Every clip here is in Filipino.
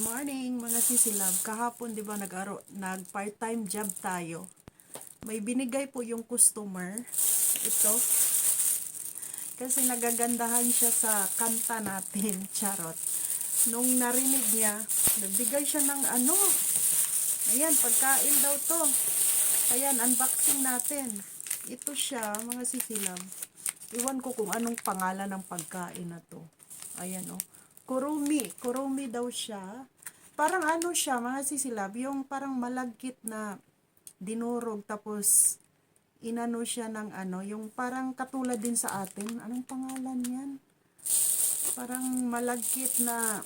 morning mga sisilab. Kahapon 'di ba nag-aro nag part-time job tayo. May binigay po yung customer. Ito. Kasi nagagandahan siya sa kanta natin, charot. Nung narinig niya, nagbigay siya ng ano. Ayan, pagkain daw to. Ayan, unboxing natin. Ito siya, mga sisilab. Iwan ko kung anong pangalan ng pagkain na to. Ayan oh. Kurumi. Kurumi daw siya. Parang ano siya, mga sisilab, yung parang malagkit na dinurog tapos inano siya ng ano, yung parang katulad din sa atin. Anong pangalan yan? Parang malagkit na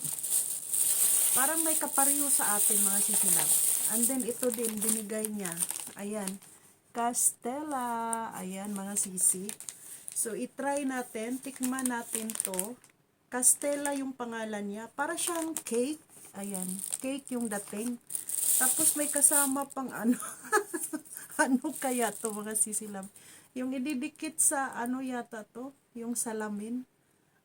parang may kapareho sa atin mga sisilab. And then ito din binigay niya. Ayan. Castella. Ayan mga sisi. So itry natin, tikman natin to. Castella yung pangalan niya. Para siyang cake. Ayan, cake yung dating. Tapos may kasama pang ano. ano kaya to mga sisilab? Yung ididikit sa ano yata to? Yung salamin.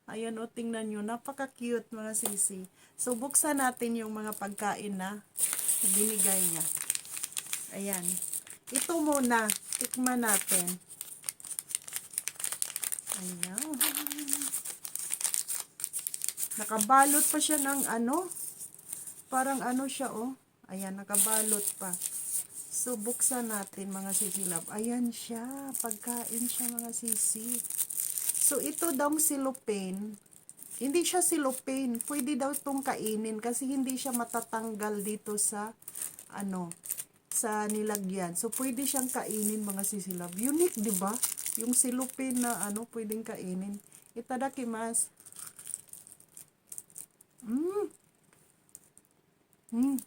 Ayan o, tingnan nyo. Napaka-cute mga sisi. So, buksan natin yung mga pagkain na binigay niya. Ayan. Ito muna. Tikman natin. Ayan. Nakabalot pa siya ng ano. Parang ano siya oh. Ayan, nakabalot pa. So, buksan natin mga sisilab. Ayan siya. Pagkain siya mga sisi. So, ito daw silupin. Hindi siya silupin. Pwede daw itong kainin kasi hindi siya matatanggal dito sa ano sa nilagyan. So, pwede siyang kainin mga sisilab. Unique, di ba? Yung silupin na ano, pwedeng kainin. Itadakimasu. Mm. Mm.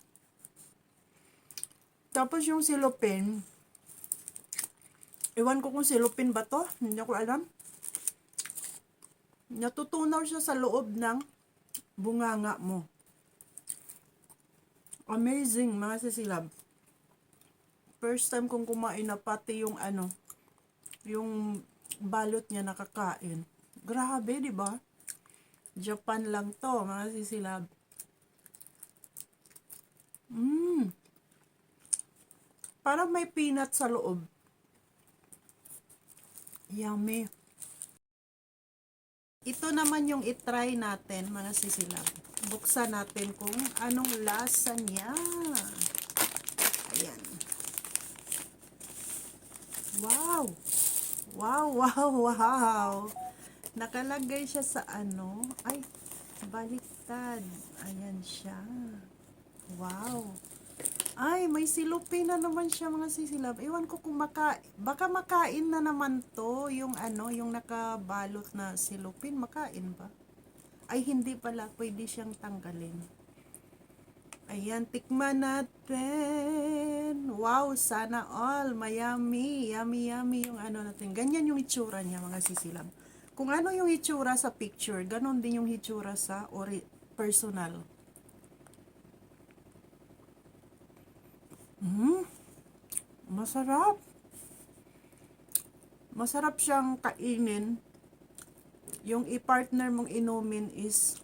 Tapos yung silupin, iwan ko kung silupin ba to, hindi ko alam. Natutunaw siya sa loob ng bunganga mo. Amazing, mga sisilab. First time kong kumain na pati yung ano, yung balot niya nakakain. Grabe, di ba? Japan lang to, mga sisilab. Mmm. Parang may peanut sa loob. Yummy. Ito naman yung itry natin, mga sisilab. Buksan natin kung anong lasa niya. Ayan. Wow! Wow, wow, wow! Nakalagay siya sa ano. Ay, baliktad. Ayan siya. Wow! Ay, may silupin na naman siya mga sisilab. Ewan ko kung maka, baka makain na naman to, yung ano, yung nakabalot na silupin, makain ba? Ay, hindi pala, pwede siyang tanggalin. Ayan, tikman natin. Wow, sana all. Mayami, yummy, yummy yung ano natin. Ganyan yung itsura niya, mga sisilab. Kung ano yung itsura sa picture, ganon din yung itsura sa ori personal. Mm, masarap. Masarap siyang kainin. Yung i-partner mong inumin is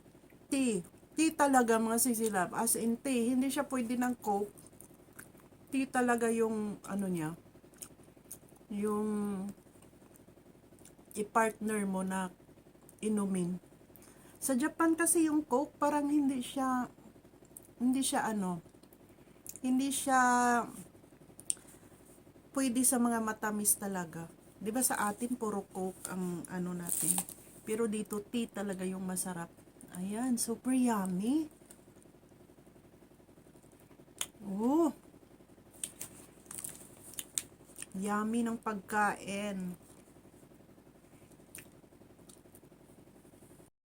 tea. Tea talaga mga sisilab. As in tea. Hindi siya pwede ng coke. Tea talaga yung ano niya. Yung i-partner mo na inumin. Sa Japan kasi yung coke parang hindi siya hindi siya ano hindi siya pwede sa mga matamis talaga. 'Di ba sa atin puro coke ang ano natin. Pero dito tea talaga yung masarap. Ayan, super yummy. Oh. Yummy ng pagkain.